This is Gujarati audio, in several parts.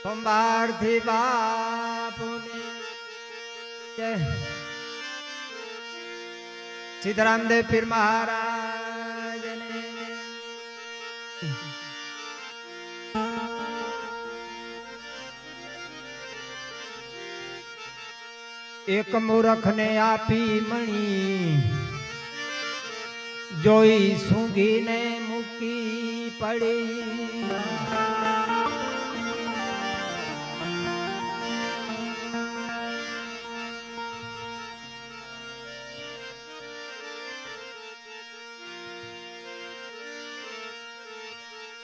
સોમવારથી બાપુને જય સીતારામદેવ પીર મહારાજને એક મૂરખને આપી મણી જોઈ સૂંઘીને મૂકી પડી.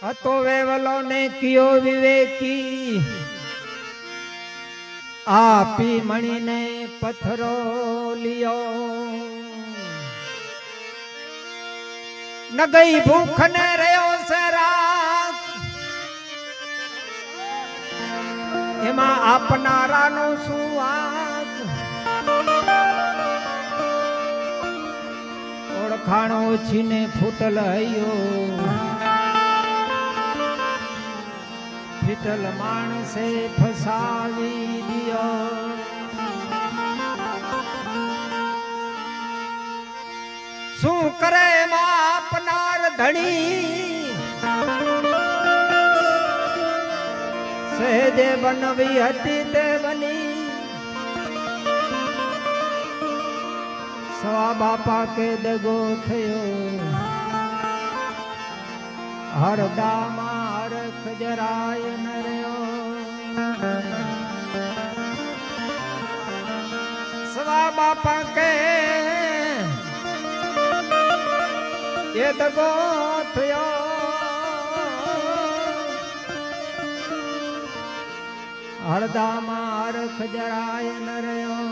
હતો વેવલો ને કયો વિવેકી? આપી મણીને પથરો લિયો. ન ગઈ ભૂખ ને રહ્યો સરા એમાં આપનારાનો શું વાંક ઓળખાણો છીને ફૂટલ હૈયો ફીટલ માણસે ફસાવી દિયો. શું કરે એમાં ધણી. સહેજે બનવી હતી તે બની. સવા બાપા કે દગો થયો. હરદામાં હરખ જરાય ન રહ્યો. સવા બાપા કે એ દગો થયો હરદામાં હરખ જરાય ન રહ્યો.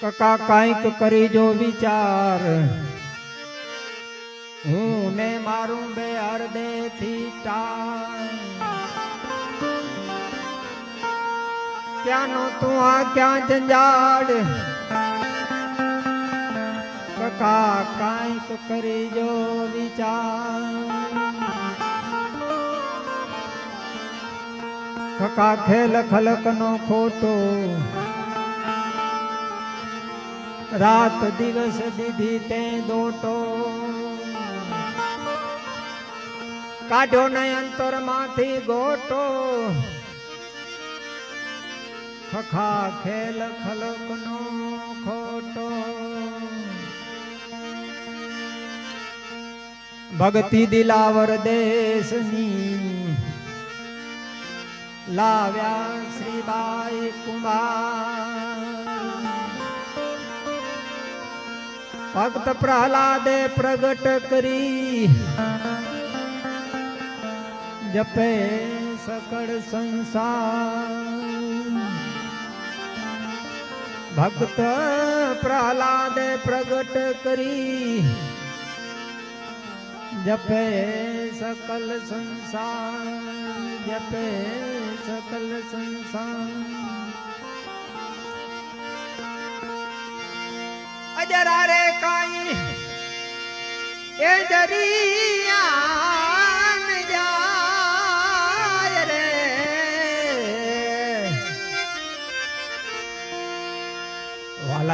કકા કાંઈક કરી જો વિચાર. હું ને મારું બે અર્ધે થી ક્યાંનો તું આ ક્યાં જંજાડ કકા કરી જો વિચાર. કકા ખેલ ખલક નો ખોટો. રાત દિવસ દીધી તે દોટો. કાઢો ને અંતરમાંથી ગોટો. ખખા ખેલ ખલક નો ખોટો. ભક્તિ દિલાવર દેશની લાવ્યા શ્રીબાઈ કુમાર. ભક્ત પ્રહલાદે પ્રગટ કરી જપે સકળ સંસાર. ભક્ત પ્રહલાદે પ્રગટ કરી જપે સકલ સંસાર, જપે સકલ સંસાર. અજરા રે કાઈ એ દરિયાન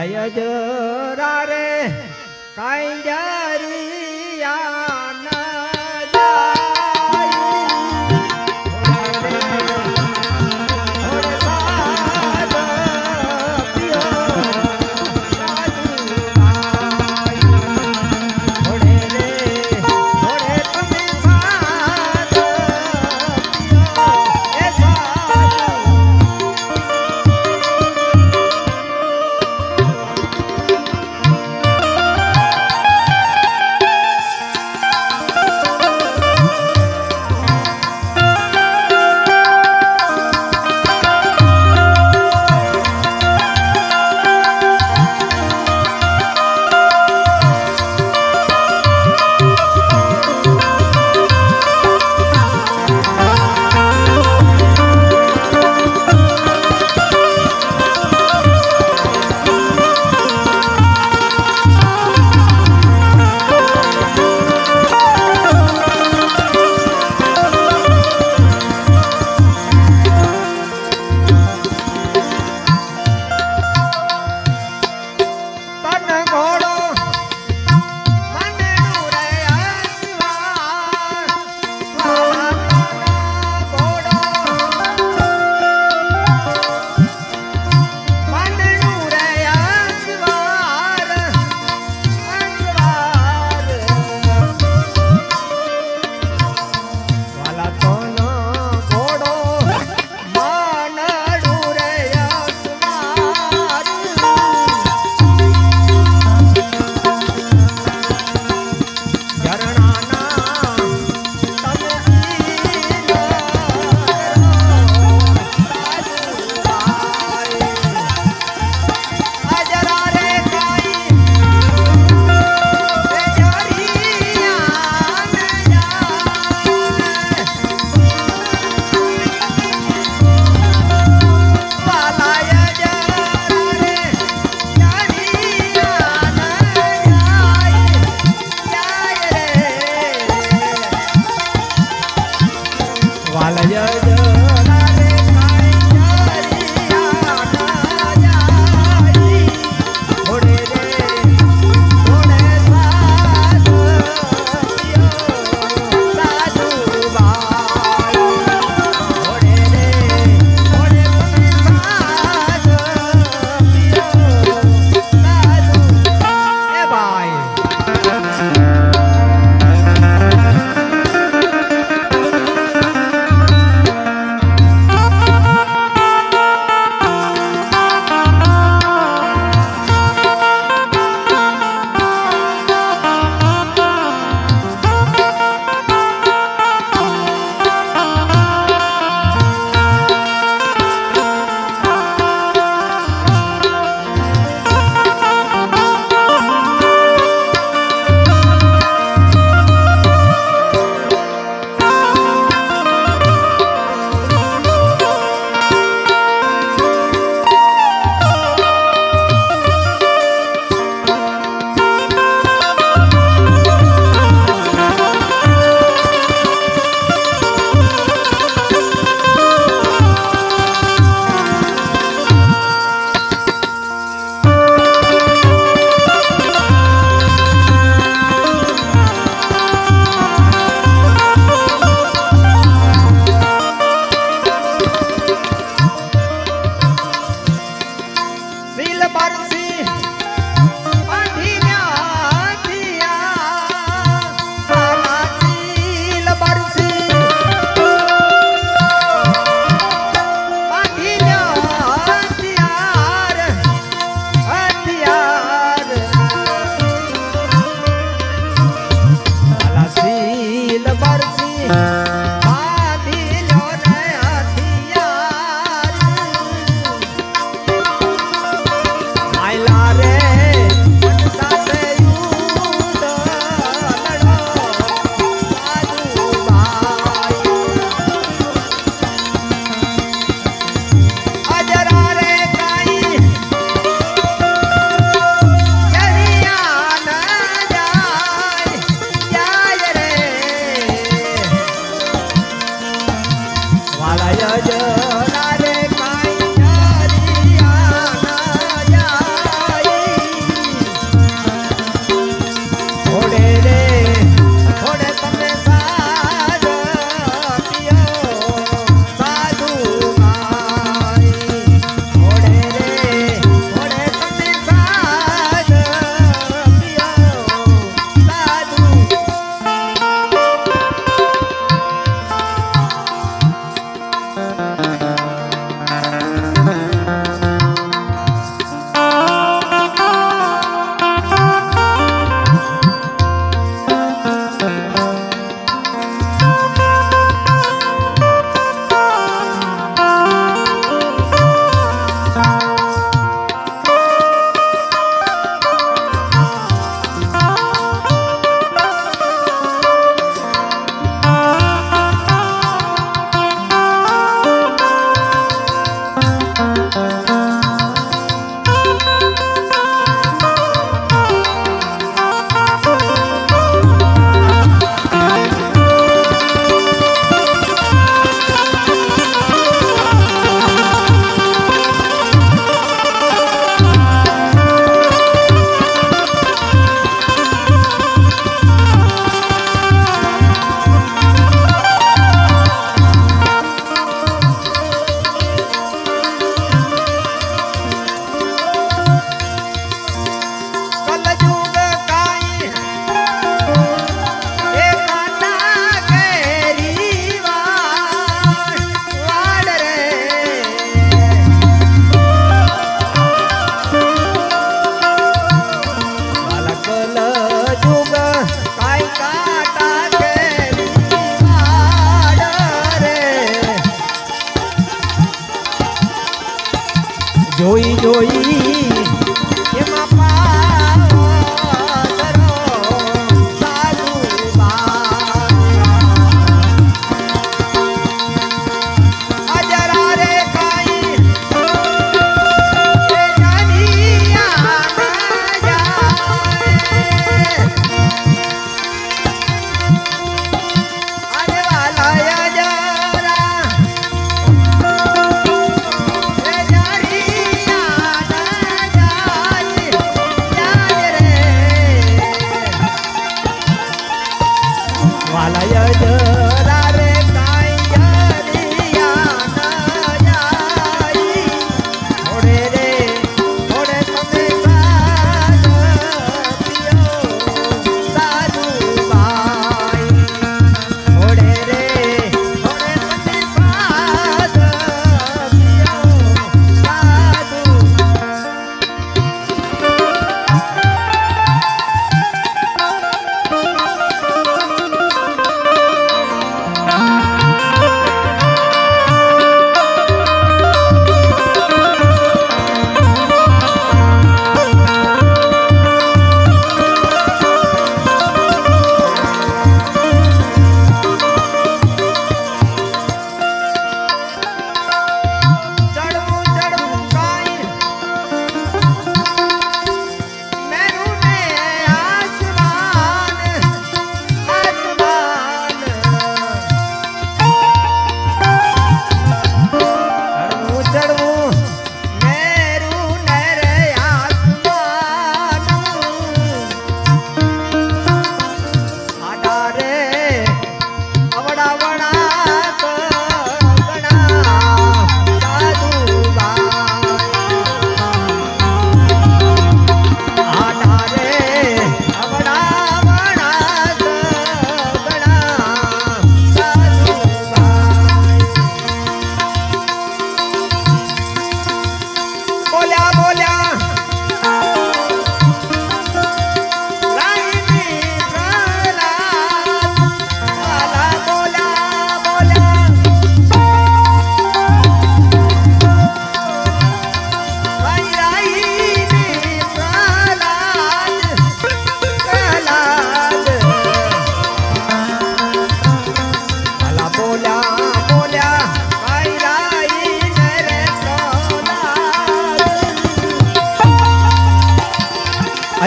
વાલા અજરા રે કાંઈ જરિયાન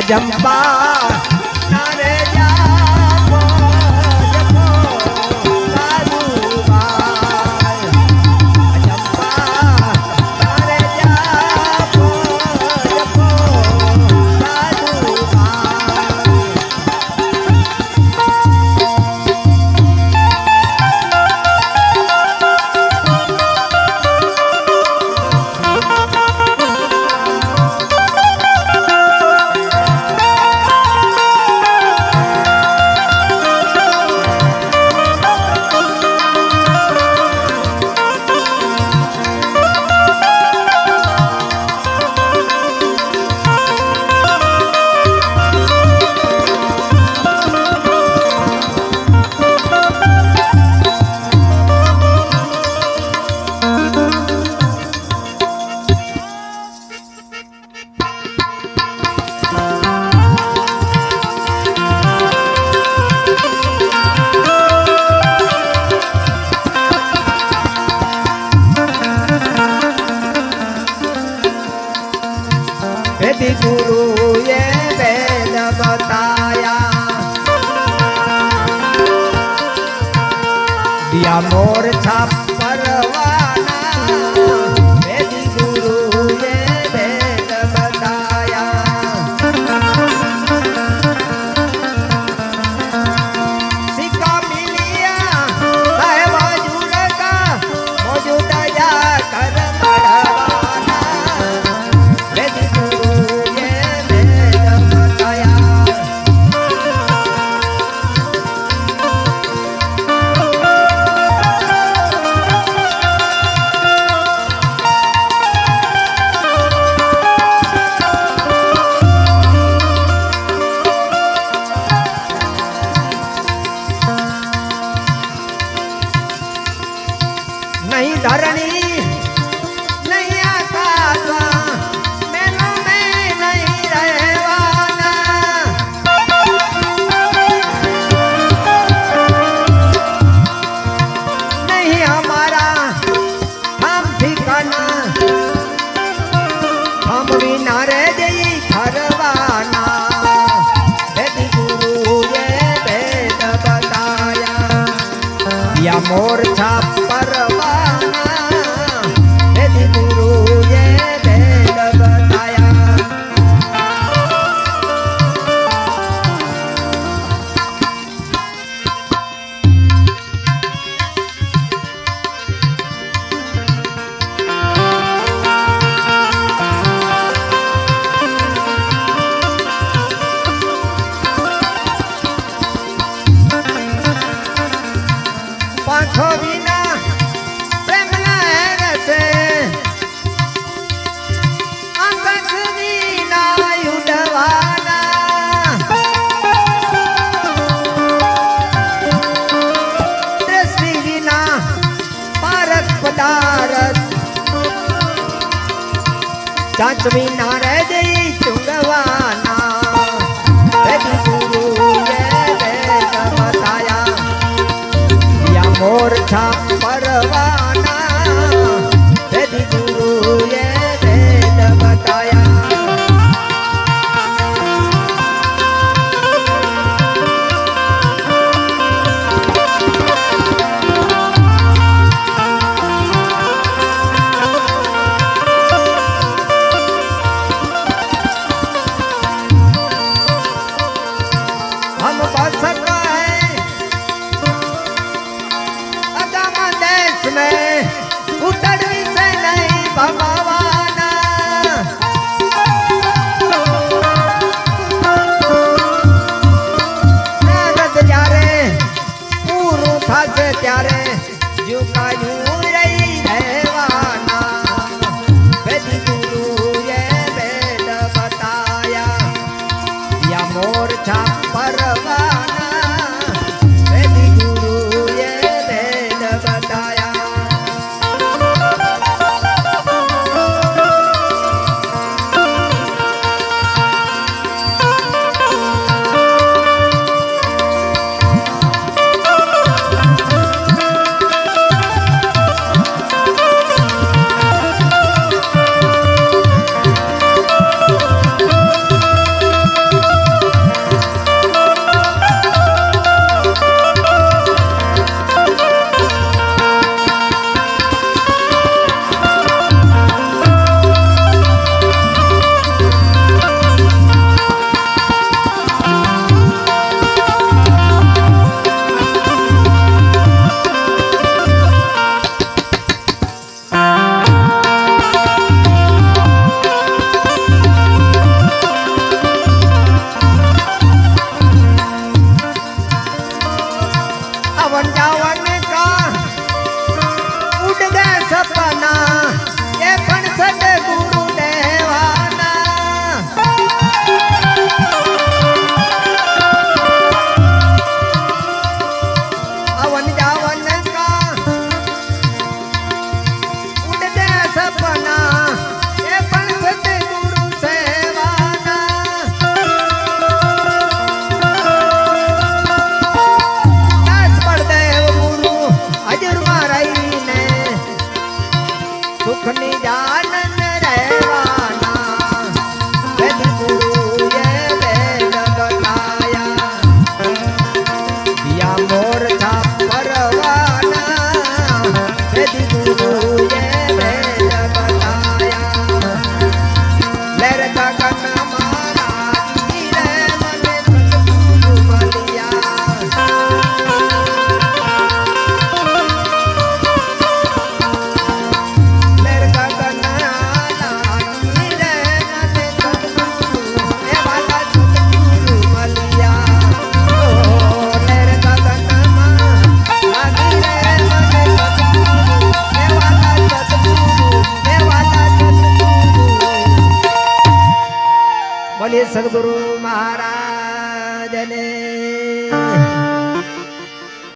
અજંપા વેદી ગુરુએ વેદ બતાયા મોર Sabrina.